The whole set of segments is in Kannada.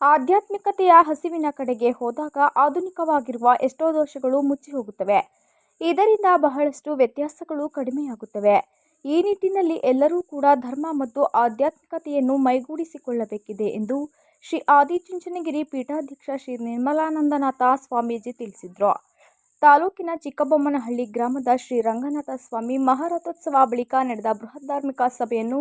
ಆಧ್ಯಾತ್ಮಿಕತೆಯ ಹಸಿವಿನ ಕಡೆಗೆ ಹೋದಾಗ ಆಧುನಿಕವಾಗಿರುವ ಎಷ್ಟೋ ದೋಷಗಳು ಮುಚ್ಚಿ ಹೋಗುತ್ತವೆ. ಇದರಿಂದ ಬಹಳಷ್ಟು ವ್ಯತ್ಯಾಸಗಳು ಕಡಿಮೆಯಾಗುತ್ತವೆ. ಈ ನಿಟ್ಟಿನಲ್ಲಿ ಎಲ್ಲರೂ ಕೂಡ ಧರ್ಮ ಮತ್ತು ಆಧ್ಯಾತ್ಮಿಕತೆಯನ್ನು ಮೈಗೂಡಿಸಿಕೊಳ್ಳಬೇಕಿದೆ ಎಂದು ಶ್ರೀ ಆದಿಚುಂಚನಗಿರಿ ಪೀಠಾಧ್ಯಕ್ಷ ಶ್ರೀ ನಿರ್ಮಲಾನಂದನಾಥ ಸ್ವಾಮೀಜಿ ತಿಳಿಸಿದರು. ತಾಲೂಕಿನ ಚಿಕ್ಕಬೊಮ್ಮನಹಳ್ಳಿ ಗ್ರಾಮದ ಶ್ರೀ ರಂಗನಾಥ ಸ್ವಾಮಿ ಮಹಾರಥೋತ್ಸವ ಬಳಿಕ ನಡೆದ ಬೃಹತ್ ಧಾರ್ಮಿಕ ಸಭೆಯನ್ನು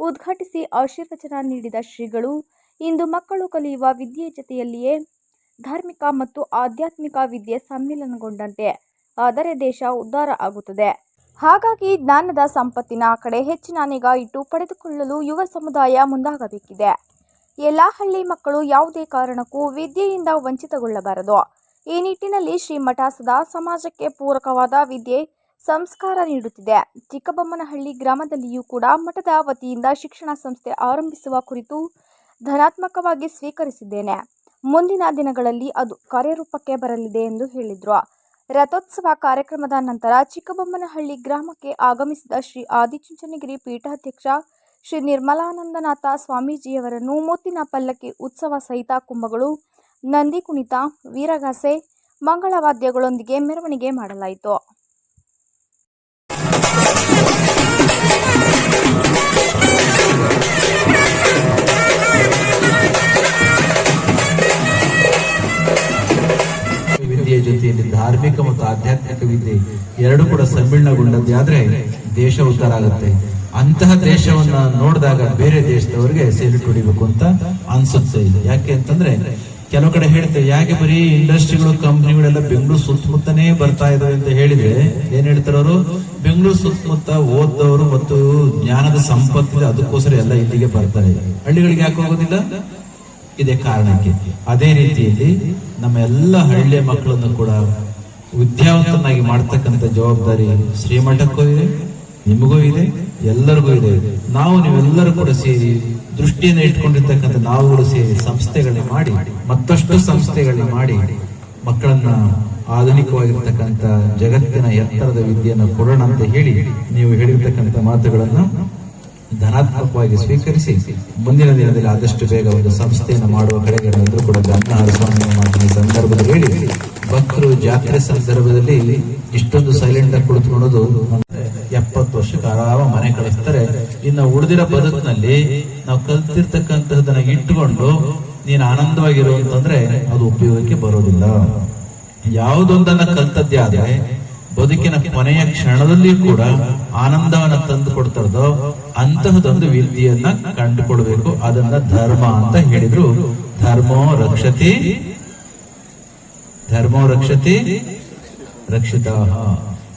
ಉದ್ಘಾಟಿಸಿ ಆಶೀರ್ವಚನ ನೀಡಿದ ಶ್ರೀಗಳು ಇಂದು ಮಕ್ಕಳು ಕಲಿಯುವ ವಿದ್ಯೆ ಜೊತೆಯಲ್ಲಿಯೇ ಧಾರ್ಮಿಕ ಮತ್ತು ಆಧ್ಯಾತ್ಮಿಕ ವಿದ್ಯೆ ಸಮ್ಮಿಲನಗೊಂಡಂತೆ, ಆದರೆ ದೇಶ ಉದ್ಧಾರ ಆಗುತ್ತದೆ. ಹಾಗಾಗಿ ಜ್ಞಾನದ ಸಂಪತ್ತಿನ ಕಡೆ ಹೆಚ್ಚಿನ ನಿಗಾ ಇಟ್ಟು ಪಡೆದುಕೊಳ್ಳಲು ಯುವ ಸಮುದಾಯ ಮುಂದಾಗಬೇಕಿದೆ. ಎಲ್ಲ ಹಳ್ಳಿ ಮಕ್ಕಳು ಯಾವುದೇ ಕಾರಣಕ್ಕೂ ವಿದ್ಯೆಯಿಂದ ವಂಚಿತಗೊಳ್ಳಬಾರದು. ಈ ನಿಟ್ಟಿನಲ್ಲಿ ಶ್ರೀಮಠ ಸದಾ ಸಮಾಜಕ್ಕೆ ಪೂರಕವಾದ ವಿದ್ಯೆ, ಸಂಸ್ಕಾರ ನೀಡುತ್ತಿದೆ. ಚಿಕ್ಕಬೊಮ್ಮನಹಳ್ಳಿ ಗ್ರಾಮದಲ್ಲಿಯೂ ಕೂಡ ಮಠದ ವತಿಯಿಂದ ಶಿಕ್ಷಣ ಸಂಸ್ಥೆ ಆರಂಭಿಸುವ ಕುರಿತು ಧನಾತ್ಮಕವಾಗಿ ಸ್ವೀಕರಿಸಿದ್ದೇನೆ. ಮುಂದಿನ ದಿನಗಳಲ್ಲಿ ಅದು ಕಾರ್ಯರೂಪಕ್ಕೆ ಬರಲಿದೆ ಎಂದು ಹೇಳಿದರು. ರಥೋತ್ಸವ ಕಾರ್ಯಕ್ರಮದ ನಂತರ ಚಿಕ್ಕಬೊಮ್ಮನಹಳ್ಳಿ ಗ್ರಾಮಕ್ಕೆ ಆಗಮಿಸಿದ ಶ್ರೀ ಆದಿಚುಂಚನಗಿರಿ ಪೀಠಾಧ್ಯಕ್ಷ ಶ್ರೀ ನಿರ್ಮಲಾನಂದನಾಥ ಸ್ವಾಮೀಜಿಯವರನ್ನು ಮೂತಿನ ಪಲ್ಲಕ್ಕಿ ಉತ್ಸವ ಸಹಿತ ಕುಂಭಗಳು, ನಂದಿ ಕುಣಿತ, ವೀರಗಾಸೆ, ಮಂಗಳವಾದ್ಯಗಳೊಂದಿಗೆ ಮೆರವಣಿಗೆ ಮಾಡಲಾಯಿತು. ಧಾರ್ಮಿಕ ಮತ್ತು ಆಧ್ಯಾತ್ಮಿಕ ವಿದ್ಯೆ ಎರಡು ಕೂಡ ಸಮ್ಮಿಳನಗೊಂಡದ್ದೇ ಆದ್ರೆ ದೇಶ ಉದ್ಧಾರ ಆಗುತ್ತೆ. ಅಂತಹ ದೇಶವನ್ನ ನೋಡಿದಾಗ ಬೇರೆ ದೇಶದವರಿಗೆ ಸೇರಿಟ್ಟು ಹೊಡಿಬೇಕು ಅಂತ ಅನ್ಸುತ್ತೆ ಯಾಕೆ ಅಂತಂದ್ರೆ ಕೆಲವು ಕಡೆ ಹೇಳ್ತೇವೆ ಯಾಕೆ ಬರೀ ಇಂಡಸ್ಟ್ರಿಗಳು ಕಂಪ್ನಿಗಳೆಲ್ಲ ಬೆಂಗಳೂರು ಸುತ್ತಮುತ್ತನೇ ಬರ್ತಾ ಇದಾವೆ ಅಂತ ಹೇಳಿದ್ರೆ ಏನ್ ಹೇಳ್ತಾರವರು ಬೆಂಗಳೂರು ಸುತ್ತಮುತ್ತ ಓದ್ದವರು ಮತ್ತು ಜ್ಞಾನದ ಸಂಪತ್ತಿದೆ, ಅದಕ್ಕೋಸ್ಕರ ಎಲ್ಲ ಇಲ್ಲಿಗೆ ಬರ್ತಾರೆ. ಹಳ್ಳಿಗಳಿಗೆ ಯಾಕೆ ಹೋಗೋದಿಲ್ಲ? ಇದೇ ಕಾರಣಕ್ಕೆ. ಅದೇ ರೀತಿಯಲ್ಲಿ ನಮ್ಮ ಎಲ್ಲ ಹಳ್ಳಿಯ ಮಕ್ಕಳನ್ನು ಕೂಡ ವಿದ್ಯಾವಂತನಾಗಿ ಮಾಡ್ತಕ್ಕಂಥ ಜವಾಬ್ದಾರಿ ಶ್ರೀಮಠಕ್ಕೂ ಇದೆ, ನಿಮಗೂ ಇದೆ, ಎಲ್ಲರಿಗೂ ಇದೆ. ನಾವು ನೀವೆಲ್ಲರೂ ಕೂಡ ಸೇರಿ ದೃಷ್ಟಿಯನ್ನು ಇಟ್ಕೊಂಡಿರ್ತಕ್ಕಂಥ ನಾವುಗಳು ಸೇರಿ ಸಂಸ್ಥೆಗಳನ್ನ ಮಾಡಿ, ಮತ್ತಷ್ಟು ಸಂಸ್ಥೆಗಳನ್ನ ಮಾಡಿ ಮಕ್ಕಳನ್ನ ಆಧುನಿಕವಾಗಿರ್ತಕ್ಕಂಥ ಜಗತ್ತಿನ ಎತ್ತರದ ವಿದ್ಯೆಯನ್ನು ಕೊಡೋಣ ಅಂತ ಹೇಳಿ ನೀವು ಹೇಳಿರ್ತಕ್ಕಂಥ ಮಾತುಗಳನ್ನ ಧನಾತ್ಮಕವಾಗಿ ಸ್ವೀಕರಿಸಿ ಮುಂದಿನ ದಿನದಲ್ಲಿ ಆದಷ್ಟು ಬೇಗ ಒಂದು ಸಂಸ್ಥೆಯನ್ನು ಮಾಡುವ ಕಡೆಗೆ ಕೂಡ ಗಮನ ಹರಿಸುವ ಜಾತ್ರೆ ಸಂದರ್ಭದಲ್ಲಿ ಇಷ್ಟೊಂದು ಸೈಲೆಂಟ್ ಆಗಿ ಕುಳಿತುಕೊಳ್ಳೋದು ಎಪ್ಪತ್ತು ವರ್ಷಕ್ಕೆ ಆರಾಮ ಮನೆ ಕಳಿಸ್ತಾರೆ. ಇನ್ನು ಉಳಿದಿರೋ ಬದುಕಿನಲ್ಲಿ ನಾವು ಕಲ್ತಿರ್ತಕ್ಕಂತಹದನ್ನ ಇಟ್ಟುಕೊಂಡು ನೀನು ಆನಂದವಾಗಿರು ಅಂತಂದ್ರೆ ಅದು ಉಪಯೋಗಕ್ಕೆ ಬರೋದಿಲ್ಲ. ಯಾವುದೊಂದನ್ನ ಕಲ್ತದ್ದೇ ಆದ್ರೆ ಬದುಕಿನ ಕೊನೆಯ ಕ್ಷಣದಲ್ಲಿ ಕೂಡ ಆನಂದವನ್ನ ತಂದು ಕೊಡ್ತಾರದೋ ಅಂತಹದೊಂದು ವಿದ್ಯೆಯನ್ನ ಕಂಡುಕೊಳ್ಬೇಕು. ಅದನ್ನ ಧರ್ಮ ಅಂತ ಹೇಳಿದ್ರು. ಧರ್ಮೋ ರಕ್ಷತಿ ಧರ್ಮೋ ರಕ್ಷತಿ ರಕ್ಷಿತ.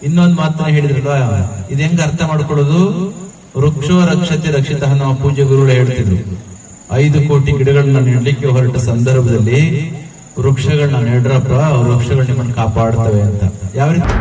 ಇನ್ನೊಂದು ಮಾತನ್ನ ಹೇಳಿದ್ರಲ್ಲ, ಇದು ಹೆಂಗ ಅರ್ಥ ಮಾಡ್ಕೊಳ್ಳೋದು? ವೃಕ್ಷೋ ರಕ್ಷತೆ ರಕ್ಷಿತ ನಮ್ಮ ಪೂಜ್ಯ ಗುರುಗಳು ಹೇಳ್ತಿದ್ರು. ಐದು ಕೋಟಿ ಗಿಡಗಳನ್ನ ನೆಡ್ಲಿಕ್ಕೆ ಹೊರಟ ಸಂದರ್ಭದಲ್ಲಿ ವೃಕ್ಷಗಳನ್ನ ನೆಡ್ರಪ್ಪ ವೃಕ್ಷಗಳು ನಿಮ್ಮನ್ನು ಕಾಪಾಡ್ತವೆ ಅಂತ. ಯಾವ ರೀತಿ?